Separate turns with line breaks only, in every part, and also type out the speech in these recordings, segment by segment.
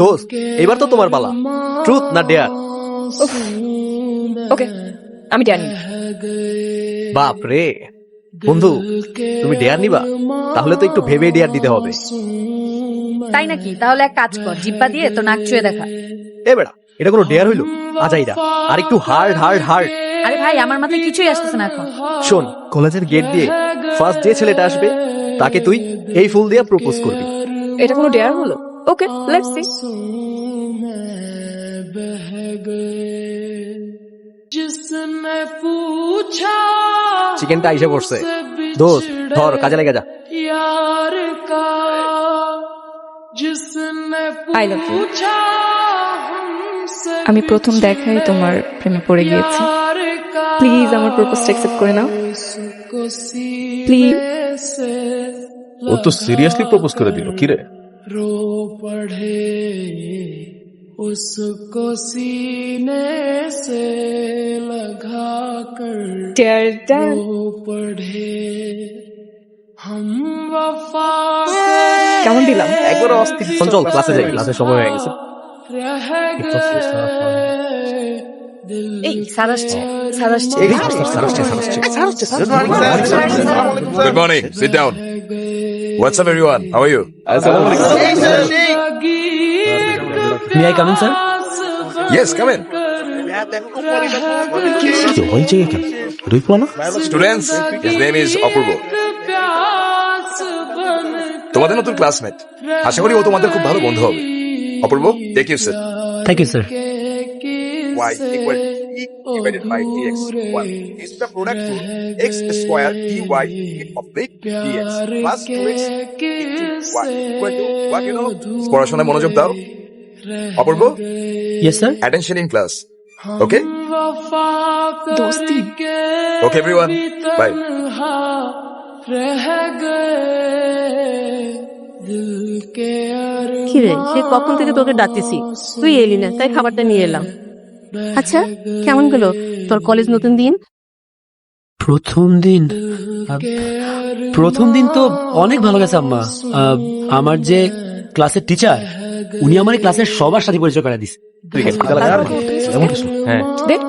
দোস্ত এবার তো তোমার পালা। ট্রুথ না ডেয়ার
ওকে আমি জানি
বাপ রে বন্ধু তুমি ডেয়ার নিবা? তাহলে তো একটু ভেবে ডেয়ার দিতে হবে।
তাই নাকি? তাহলে এক কাজ কর জিব্বা দিয়ে তো নাক চুয়ে দেখা।
এ বেড়া এটা কোনো ডেয়ার হইল? আজাইরা আর একটু হার্ড হার্ড হার্ড
আরে ভাই আমার মাথায় কিছুই আসতেছে না এখন।
শোন কলেজের গেট দিয়ে ফার্স্ট যে ছেলেটা আসবে তাকে তুই এই ফুল দিয়ে প্রপোজ করবি।
এটা কোনো ডেয়ার হলো? ওকে লেটস সি
बह
চিকেনটা এসে পড়ছে। দোষ ধর কাজে লেগে যা।
আমি প্রথম দেখায় তোমার প্রেমে পড়ে গিয়েছি। প্লিজ আমার প্রপোজটা অ্যাকসেপ্ট করে নাও।
প্লিজ
ও তো সিরিয়াসলি প্রপোজ করে দিল কি রে?
रो पढ़े उसको सीने से लगा कर
ডেয়ার ডান
रो पढ़े हम वफा
কেমন দিলাম
একবার অস্থির চল ক্লাসে যাই ক্লাসের সময় হয়ে গেছে
रह गए दिल
এই স্যার আসছে স্যার আসছে
এই স্যার আসছে, স্যার আসছে।
Good morning sit down What's up, everyone? How are you?
May I come in, sir?
Yes, come in. কি ওই জায়গায় কেন রুই
পুরানো Students, his name is অপূর্ব
তোমাদের নতুন ক্লাসমেট আশা করি ও তোমাদের খুব ভালো বন্ধু হবে Apurba take you sir
thank you sir
why equal e divided by dx 1 is the product to x square dy oblique dx plus 2x into y equal to what you know পড়াশোনায় মনোযোগ দাও Apurba
yes sir
attention in class okay
वफा
दोस्ती।
करके
ওকে everyone by
तन्हा रह गए दिल के
কিরে সে কখন থেকে তোকে ডাকতেছি তুই এলি না তাই খাবারটা নিয়ে এলাম আচ্ছা কেমন গেল তোর কলেজ নতুন দিন?
প্রথম দিন প্রথম দিন তো অনেক ভালো গেছে আম্মা। আমার যে ক্লাসের টিচার উনি আমার এই ক্লাসের সবার সাথে পরিচয় করে দিস
হ্যাঁ।
দেখ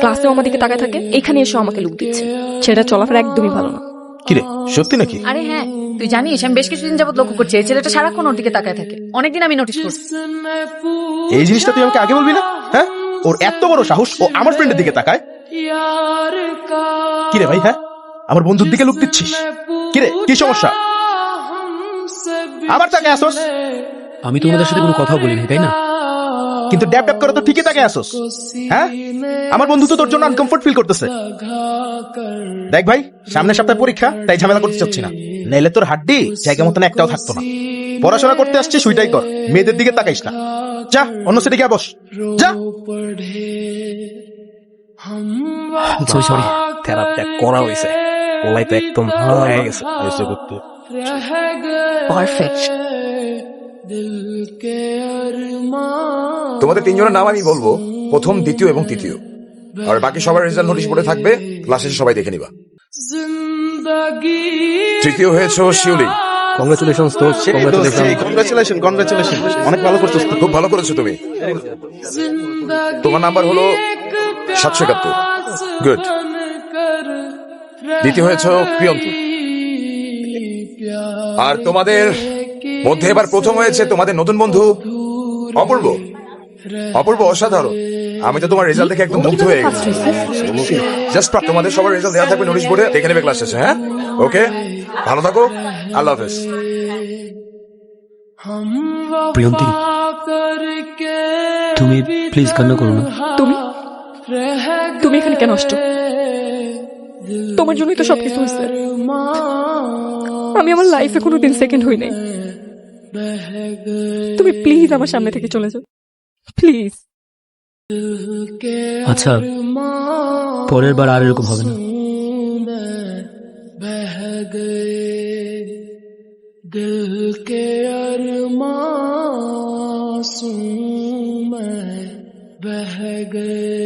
ক্লাসে আমার দিকে তাকায় থাকে এখানে এসে আমাকে লুক দিচ্ছে। ছেলেটা চলাফেরা একদমই ভালো না।
কিরে সত্যি নাকি?
আরে হ্যাঁ তুই জানিস আমি বেশ কিছুদিন যাবত লক্ষ্য করছি এই ছেলেটা সারাক্ষণ ওর দিকে তাকায় থাকে। অনেকদিন আমি নোটিশ করছি।
এই জিনিসটা তুই আমাকে আগে বলবি না? হ্যাঁ? ওর এত বড় সাহস ও আমার ফ্রেন্ডের দিকে তাকায়। কিরে ভাই হ্যাঁ? আমার বন্ধুর দিকে লুক দিচ্ছিস? কিরে কি সমস্যা? আবার তাকে আসোস?
আমি তোমাদের সাথে কোনো কথা বলিনি তাই না?
কিন্তু ড্যাব ড্যাব করে তো ঠিকই তাকে আসোস। হ্যাঁ? আমার বন্ধু তো তোর জন্য আনকমফোর্ট ফিল করতেছে। দেখ ভাই সামনের সপ্তাহে পরীক্ষা তাই ঝামেলা করতে চাচ্ছি না। নাইলে তোর হাড্ডি জায়গা মতন একটাও থাকতো না। পড়াশোনা করতে আসছিস সুইটাই কর। মেয়েদের দিকে তাকাইস না। যা অন্য সিটে গিয়ে বস। যা।
সরি সরি
করা হয়েছে। তো একদম ভালো হয়ে গেছে।
পারফেক্ট
তোমাদের তিনজনের নাম আমি বলব প্রথম দ্বিতীয় এবং তৃতীয়। আর বাকি সবার রেজাল্ট নোটিশ বলে থাকবে ক্লাসে সবাই দেখে নিবা। তৃতীয় হয়েছে শিউলি।
তো। অনেক ভালো
খুব ভালো করেছ তোমার নাম্বার হলো সাতশো একাত্তর। গুড দ্বিতীয় আর তোমাদের মধ্যে এবার প্রথম হয়েছে তোমাদের নতুন বন্ধু। অপূর্ব। অপূর্ব অসাধারণ। আমি তো তোমার রেজাল্ট দেখে একদম মুগ্ধ হয়ে গেছি। জাস্ট তোমাদের সবার রেজাল্ট দেওয়া থাকবে নোটিশ বোর্ডে দেখে নেবে ক্লাস শেষে হ্যাঁ? ওকে ভালো থাকো। আল্লাহ হাফেজ
প্রিয়ন্তি তুমি প্লিজ কান্না করো না।
তুমি? তুমি এখানে কেন আসছো? তোমার জন্যই তো সবকিছু হয়েছে। আমি আমার লাইফে কোনোদিন সেকেন্ড হই নাই। তুমি প্লিজ আমার সামনে থেকে চলে যাও প্লিজ
আচ্ছা পরের বার আর এরকম হবে না
बह गए दिल के अरमां बह गए